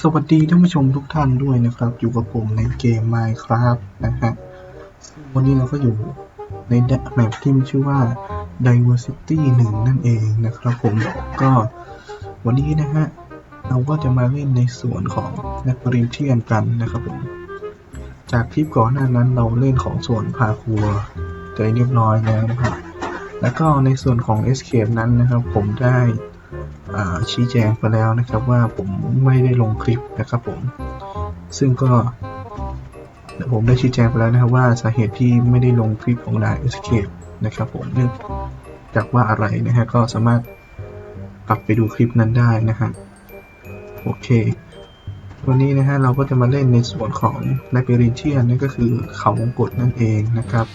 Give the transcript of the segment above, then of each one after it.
สวัสดีท่านผู้ชมทุกท่านด้วยนะครับ อยู่กับผมในเกม Minecraft นะฮะวันนี้เราก็อยู่ในแมปที่มีชื่อว่า Diversity 1 นั่นเองนะครับผมก็วันนี้นะฮะ เราก็จะมาเล่นในส่วนของ n a p r i n t i a n กันนะครับผมจากคลิปก่อนหน้านั้นเราเล่นของส่วนพาครัวไปเรียบร้อยแล้วนะครับแล้วก็ในส่วนของ Escape นั้นนะครับ ผมได้ ชี้แจงไปแล้วนะครับว่าผมไม่ได้ลงคลิปนะครับผม ซึ่งก็ผมได้ชี้แจงไปแล้วนะครับว่าสาเหตุที่ไม่ได้ลงคลิปของนาย Escape นะครับผมเนื่องจากว่าอะไรนะฮะก็สามารถกลับไปดูคลิปนั้นได้นะฮะโอเค วันนี้นะฮะเราก็จะมาเล่นในส่วนของ l a b y r i n t h i a n นั่นก็คือเขาวงกฏนั่นเองนะครับ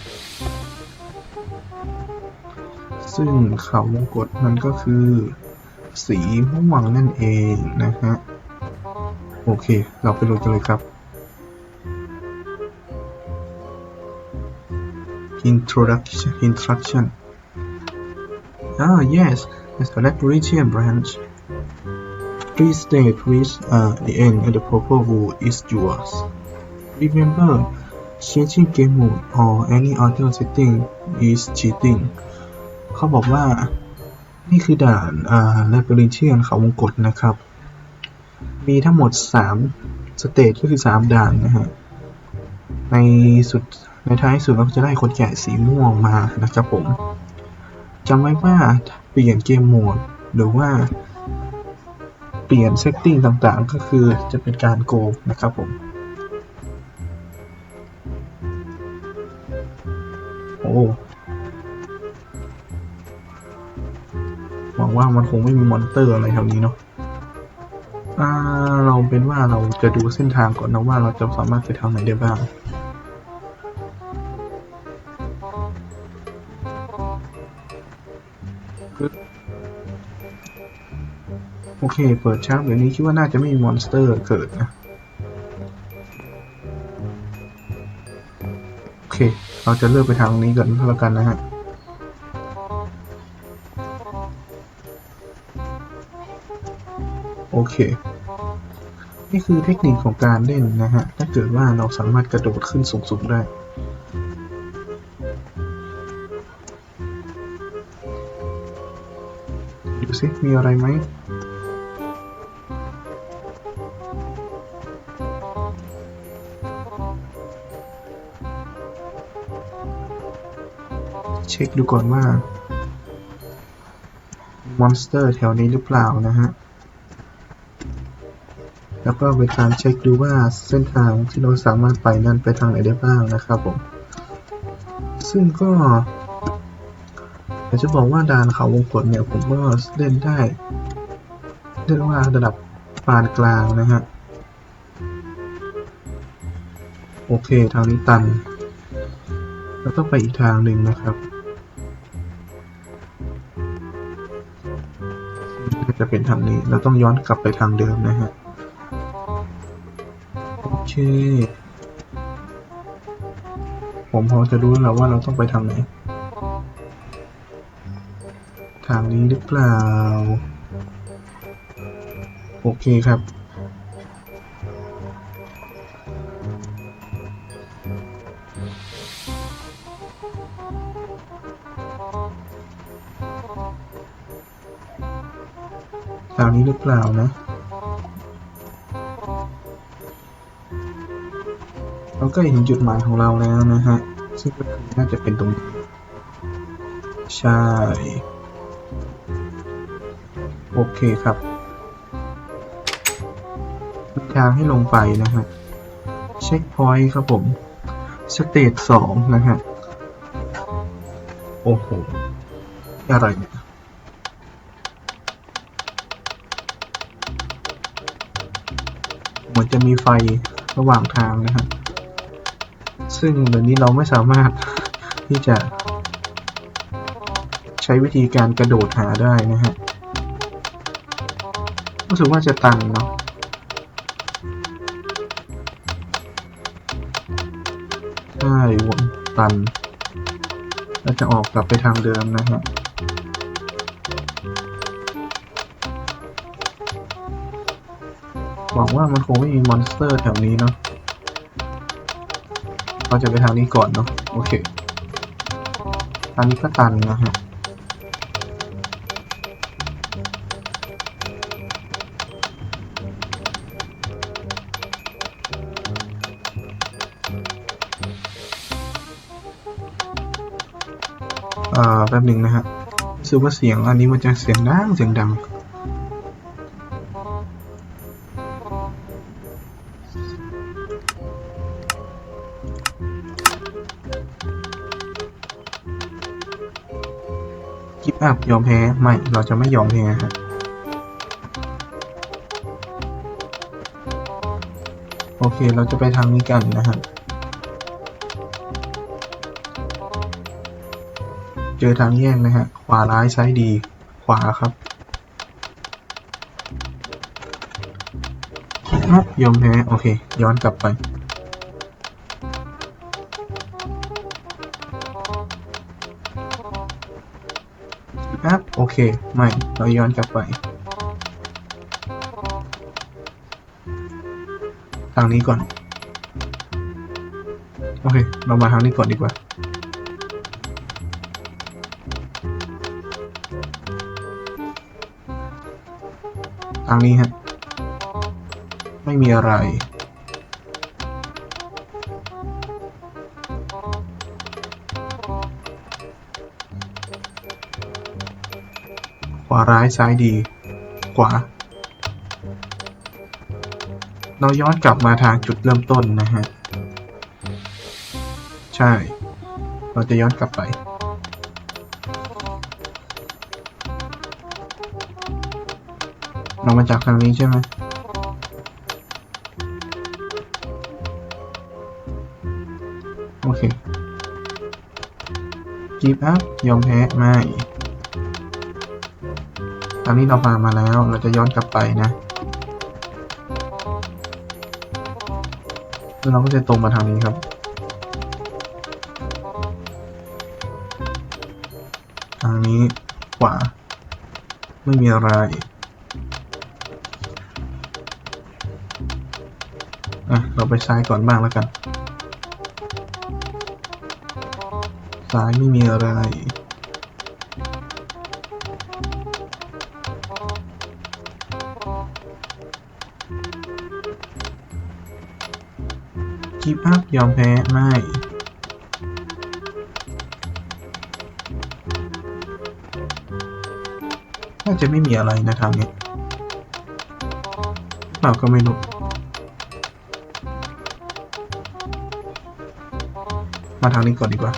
ซึ่งเขาวงกฏมันก็คือ สีม่วงนั่นเองนะฮะ โอเค เราไปดูกันเลยครับ Introduction Instruction Ah yes as a Labyrinthian branch Please state which uh, the end and the purple wool is yours Remember changing game mode or any other setting is cheating เขาบอกว่า นี่คือด่านอ่าแลบริเชียนเขาวงกฏนะครับ มีทั้งหมด3สเตจก็คือ3ด่านนะฮะ ในสุดในท้ายสุดเราจะได้คนแก่สีม่วงมานะครับผมจำไว้ว่าเปลี่ยนเกมโหมดหรือว่าเปลี่ยนเซตติ้งต่างๆ ก็คือจะเป็นการโกงนะครับผม โอ้ หวังว่ามันคงไม่มีมอนเตอร์อะไรแถวนี้เนาะเราเป็นว่าเราจะดูเส้นทางก่อนนะว่าเราจะสามารถไปทางไหนได้บ้างโอเค เปิดช้าเดี๋ยวนี้คิดว่าน่าจะไม่มีมอนสเตอร์เกิดนะ โอเค เราจะเลือกไปทางนี้ก่อนแล้วกันนะฮะ เค นี่คือเทคนิคของการเล่นนะฮะ ถ้าเกิดว่าเราสามารถกระโดดขึ้นสูงๆได้ดูสิมีอะไรไหมเช็คดูก่อนว่ามอนสเตอร์แถวนี้หรือเปล่านะฮะ แล้วก็เป็นการเช็คดูว่าเส้นทางที่เราสามารถไปนั้นไปทางไหนได้บ้างนะครับผม ซึ่งก็อยากจะบอกว่าดานเขาวงกฏเนี่ยผมก็เล่นได้เรียกว่าระดับปานกลางนะฮะ โอเคทางนี้ตันเราต้องไปอีกทางหนึ่งนะครับจะเป็นทางนี้ เราต้องย้อนกลับไปทางเดิมนะฮะ ผมพอจะรู้แล้วว่าเราต้องไปทางไหน ทางนี้หรือเปล่า โอเคครับทางนี้หรือเปล่านะ เราก็เห็นจุดหมายของเราแล้วนะฮะ ซึ่งก็คือน่าจะเป็นตรงนี้ ใช่ โอเคครับมีทางให้ลงไปนะฮะ เช็คพอยต์ครับผมสเตจสองนะฮะ โอ้โห อะไรเนี่ยเหมือนจะมีไฟระหว่างทางนะฮะ ซึ่งเดี๋ยวนี้เราไม่สามารถที่จะ ใช้วิธีการกระโดดหาได้นะฮะรู้สึกว่าจะตันเนาะใช่วนตันแล้วจะออกกลับไปทางเดิมนะฮะหวังว่ามันคงไม่มีมอนสเตอร์แถวนี้เนาะ เราจะไปทางนี้ก่อนเนาะโอเคทางนี้ก็ตันนะฮะอ่าแป๊บหนึ่งนะฮะรู้สึกว่าเสียงอันนี้มันจะเสียงดังเสียงดัง อัพยอมแพ้ไม่ เราจะไม่ยอมแพ้ฮะโอเคเราจะไปทางนี้กันนะฮะเจอทางแยกนะฮะ ขวาร้ายซ้ายดี ขวาครับครับยอมแพ้โอเค ย้อนกลับไป ครับ โอเค ไม่ เราย้อนกลับไปทางนี้ก่อน โอเค เรามาทางนี้ก่อนดีกว่า ทางนี้ฮะ ไม่มีอะไร วาร้ายซ้ายดี ขวา เราย้อนกลับมาทางจุดเริ่มต้นนะฮะ ใช่ เราจะย้อนกลับไป เรามาจากทางนี้ใช่ไหมโอเค give up ยอมแพ้ ไม่ ตอนนี้เราผ่านมาแล้ว เราจะย้อนกลับไปนะแล้วเราก็จะตรงมาทางนี้ครับ ทางนี้ขวา ไม่มีอะไรอะเราไปซ้ายก่อนบ้างแล้วกัน ซ้ายไม่มีอะไร กีบอัพยอมแพ้ ไม่ น่าจะไม่มีอะไรนะทางนี้เราก็ไม่รู้มาทางนี้ก่อนดีกว่า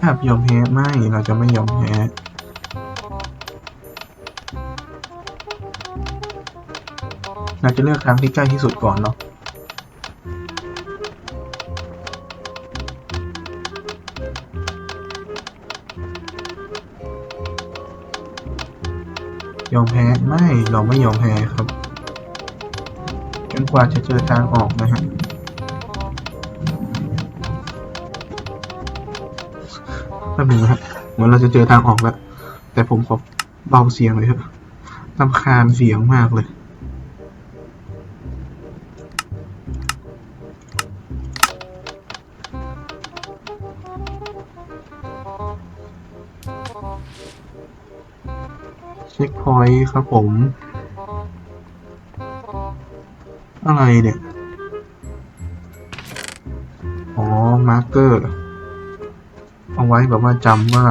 ภาพยอมแพ้ไม่เราจะไม่ยอมแพ้เราจะเลือกทางที่ใกล้ที่สุดก่อนเนาะยอมแพ้ไม่เราไม่ยอมแพ้ครับ จนกว่าจะเจอทางออกนะฮะ ป๊บนึงนะครับ เหมือนเราจะเจอทางออกแล้ว แต่ผมขอเบาเสียงเลยเถอะรำคาญเสียงมากเลย เช็คพอยต์ครับผม อะไรเนี่ย อ๋อ มาร์เกอร์ ไว้แบบว่าจำว่า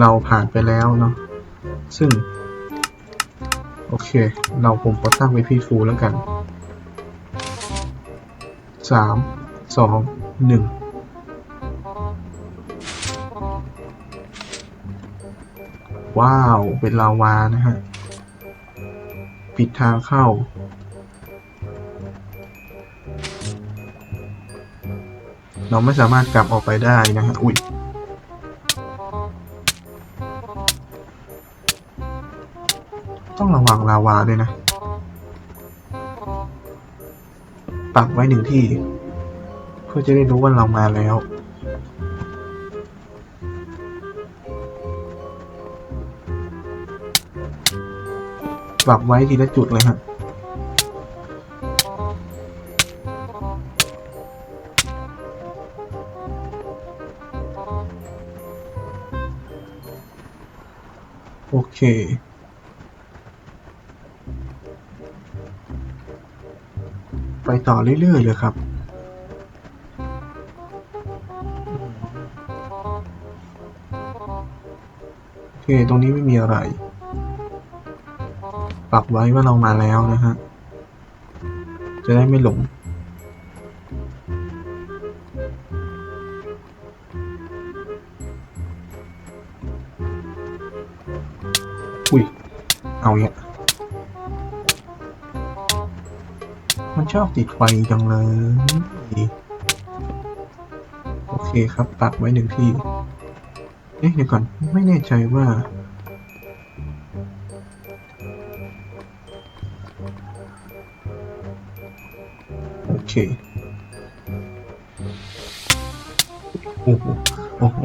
เราผ่านไปแล้วเนาะซึ่ง โอเค เราผมก็ตั้งไว้พี่ฟูแล้วกันสามสองหนึ่งว้าว เป็นลาวานะฮะ ปิดทางเข้า เราไม่สามารถกลับออกไปได้นะฮะ อุ้ย วังลาวาด้วยนะ ปักไว้หนึ่งที่ เพื่อจะได้รู้ว่าเรามาแล้วปักไว้ทีละจุดเลยฮะโอเค ต่อเรื่อยๆเลยครับโอเค ตรงนี้ไม่มีอะไรปรับไว้ว่าเรามาแล้วนะฮะ จะได้ไม่หลงอุ้ย เอาเนี่ย มันชอบติดไฟจังเลย โอเคครับปักไว้หนึ่งที่ เอ๊ะเดี๋ยวก่อน ไม่แน่ใจว่า โอเค โอ้โห โอ้โห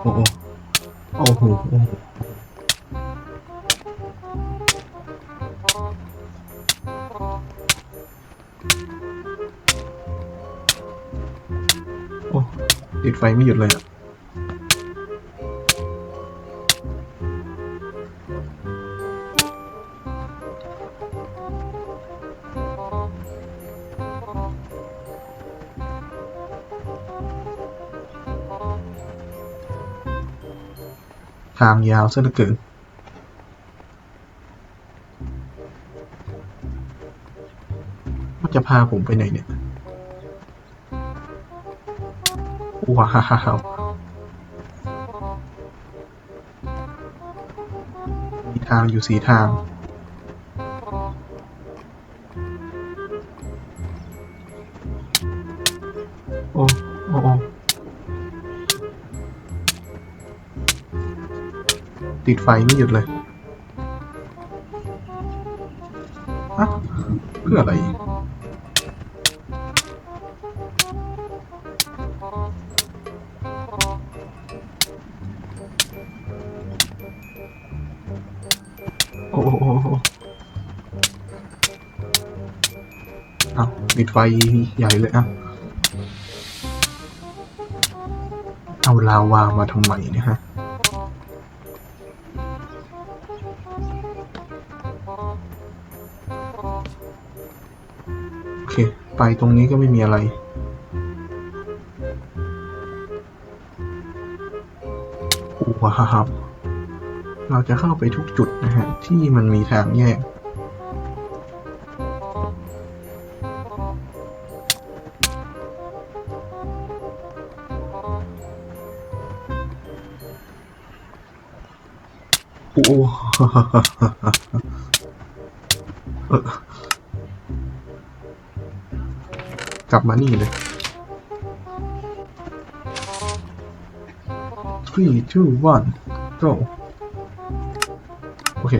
โอ้โห โอ้โห ไฟไม่หยุดเลยอะทางยาวซะเหลือเกินมันจะพาผมไปไหนเนี่ย ว้าวมีทางอยู่สีทางโอ้โอ้โอ้ติดไฟไม่หยุดเลยอะเพื่ออะไร ไฟใหญ่เลยอะเอาลาวามาทำไมเนะฮะโอเค ไปตรงนี้ก็ไม่มีอะไร ว้าวเราจะเข้าไปทุกจุดนะฮะ ที่มันมีทางแยก กลับมานี่เลย three two one go โอเค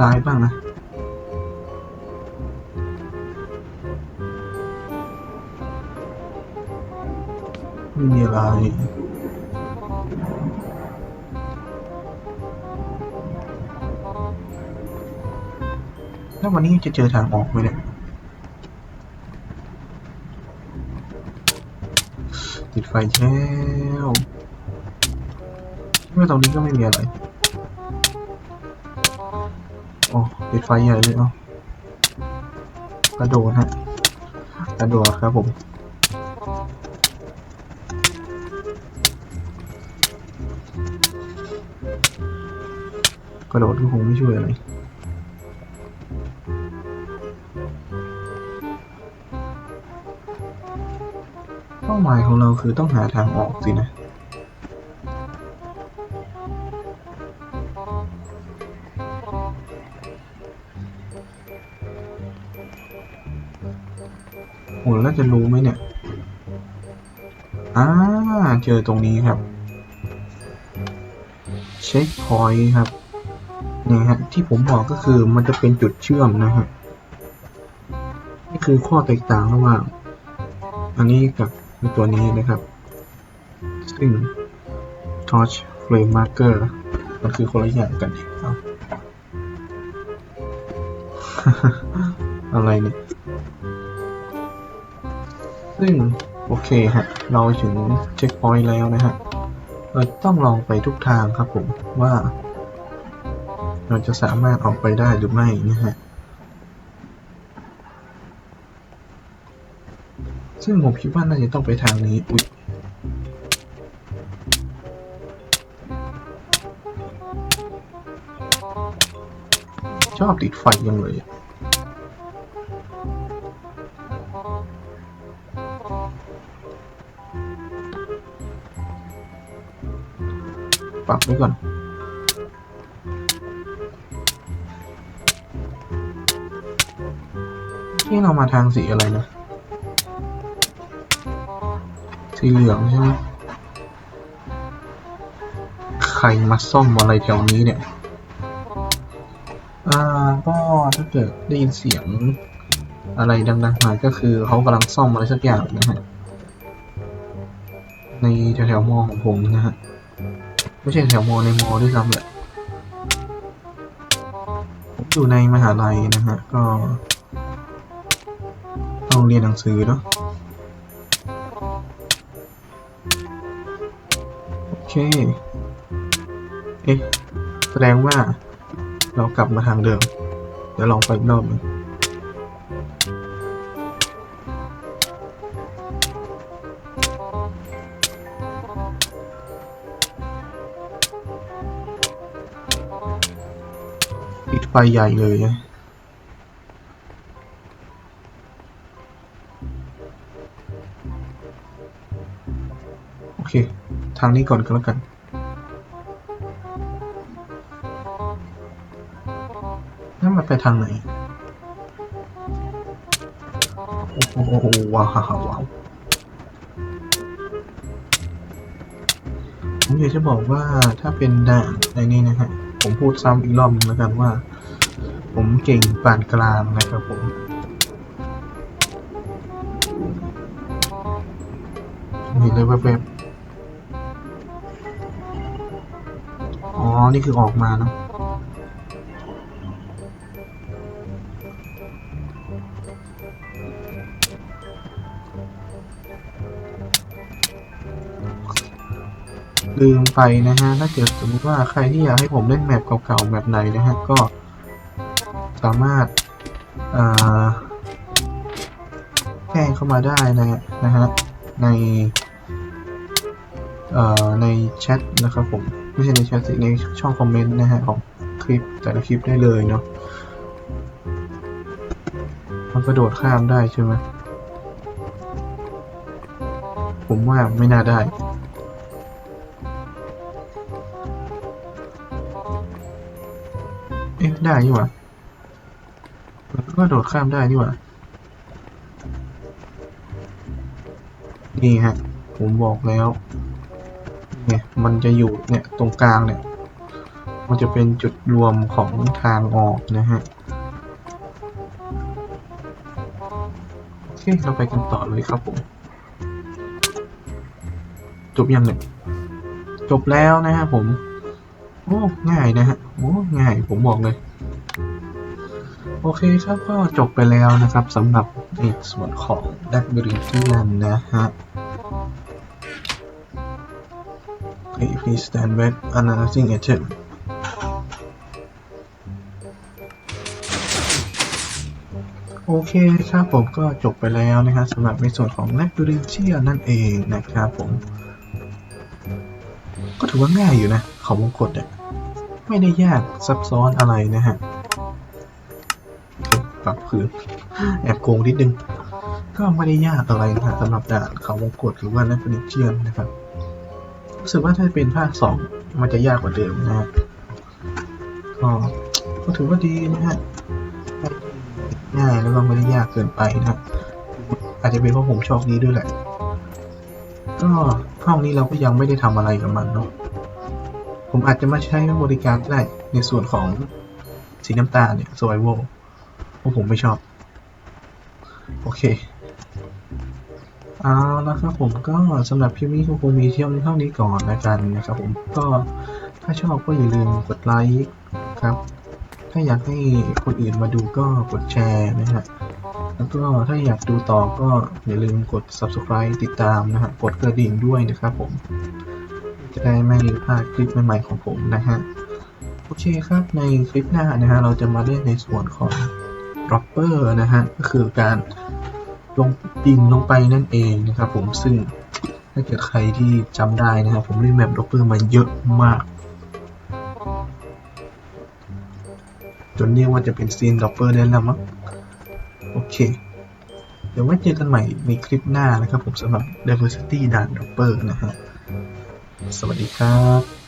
ซ้ายบ้างนะไม่มีอะไรแล้ววันนี้จะเจอทางออกไหมเนี่ยติดไฟแล้วเมื่อตรงนี้ก็ไม่มีอะไร โอ้ปิดไฟใหญ่เลยเนาะกระโดดฮะกระโดดครับผมกระโดดก็คงไม่ช่วยอะไรเป้าหมายของเราคือต้องหาทางออกสินะ โหแล้วจะรู้ไหมเนี่ย อ่า เจอตรงนี้ครับ เช็คพอยต์ครับ นี่ฮะ ที่ผมบอกก็คือมันจะเป็นจุดเชื่อมนะฮะ นี่คือข้อแตกต่างระหว่าง อันนี้กับตัวนี้นะครับ ซึ่ง torch flame marker มันคือคนละอย่างกันเอ้าอะไรเนี่ย ซึ่งโอเคฮะเราถึงเช็คพอยต์แล้วนะฮะ เราต้องลองไปทุกทางครับผมว่า เราจะสามารถออกไปได้หรือไม่นะฮะ ซึ่งผมคิดว่าน่าจะต้องไปทางนี้ อุ๊ยชอบติดไฟยังเลย ไว้ก่อน ที่เรามาทางสีอะไรนะ สีเหลืองใช่ไหมใครมาซ่อมอะไรแถวนี้เนี่ย อ่า ก็ถ้าเกิดได้ยินเสียงอะไรดังๆมาก็คือเขากำลังซ่อมอะไรสักอย่างนะฮะ ในแถวๆมอของผมนะฮะ ไม่ใช่แถวมอในมอด้วยซ้ำแหละอยู่ในมหาลัยนะฮะ ก็ต้องเรียนหนังสือเนาะโอเค เอ๊ะ แสดงว่าเรากลับมาทางเดิม เดี๋ยวลองไปอีกรอบหนึง ไฟใหญ่เลยโอเค ทางนี้ก่อนก็แล้วกัน นั่นมันไปทางไหน โอ้โหว้าวว้าวผมอยากจะบอกว่าถ้าเป็นด่านในนี้นะฮะ ผมพูดซ้ำอีกรอบหนึงแล้วกันว่า ผมเก่งปานกลางนะครับผม เห็นเลยแวบๆ อ๋อ นี่คือออกมาเนอะลืมไปนะฮะ ถ้าเกิดสมมติว่าใครที่อยากให้ผมเล่นแมปเก่าๆแบบไหนนะฮะ ก็ สามารถเอ่อแจ้งเข้ามาได้นะนะฮะในในแชทนะครับผมไม่ใช่ในแชทสิในช่องคอมเมนต์นะฮะของคลิปแต่ละคลิปได้เลยเนาะมันกระโดดข้ามได้ใช่ไหมผมว่าไม่น่าได้ เอ๊ะ ได้นี่หว่า ก็โดดข้ามได้นี่หว่า นี่ฮะ ผมบอกแล้ว เนี่ย มันจะอยู่เนี่ยตรงกลางเนี่ย มันจะเป็นจุดรวมของทางออกนะฮะ โอเค เราไปกันต่อเลยครับผม จบยังเนี่ยจบแล้วนะฮะผม โอ้ ง่ายนะฮะ โอ้ ง่าย ผมบอกเลย โอเคครับก็จบไปแล้วนะครับสำหรับในส่วนของดักบริเทียนนะฮะ Okay, please stand back. Analyzing item. โอเคครับผมก็จบไปแล้วนะครับสำหรับในส่วนของ l a b y r i n t h i a นั่นเองนะครับผม ก็ถือว่าง่ายอยู่นะเขาวงกดเนี่ยไม่ได้ยากซับซ้อนอะไรนะฮะ ปรับพื้นแอบโกงนิดนึง ก็ไม่ได้ยากอะไรนะสำหรับด่านเขาวงกดหรือว่า l a b y r i n t h i a นะครับรู้สึกว่าถ้าเป็นภาคสองมันจะยากกว่าเดิมนะก็ก็ถือว่าดีนะฮะง่ายแล้วก็ไม่ได้ยากเกินไปนะอาจจะเป็นเพราะผมโชคดีด้วยแหละ ก็ห้องนี้เราก็ยังไม่ได้ทำอะไรกับมันเนาะผมอาจจะมาใช้บริการได้ในส่วนของสีน้ำตาลเนี่ย survival เพราะผมไม่ชอบ โอเคเอาละครับผมก็สำหรับคลิปนี้ก็คงมีเที่ยวเท่านี้ก่อนแล้วกันนะครับผมก็ถ้าชอบก็อย่าลืมกดไลค์ครับ ถ้าอยากให้คนอื่นมาดูก็กดแชร์นะฮะแล้วก็ถ้าอยากดูต่อก็อย่าลืมกด subscribe ติดตามนะฮะกดกระดิ่งด้วยนะครับผม จะได้ไม่พลาดคลิปใหม่ๆของผมนะฮะโอเคครับในคลิปหน้านะฮะเราจะมาเล่นในส่วนของ dropper นะฮะ ก็คือการลงดินลงไปนั่นเองนะครับผม ซึ่งถ้าเกิดใครที่จำได้นะครับผมเล่นแมป dropper มาเยอะมาก จนเรียกว่าจะเป็นซีนดอปเปอร์ได้แล้วมั้ง โอเค เดี๋ยวไว้เจอกันใหม่ในคลิปหน้านะครับผมสำหรับ Diversity ด่านดอปเปอร์นะฮะ สวัสดีครับ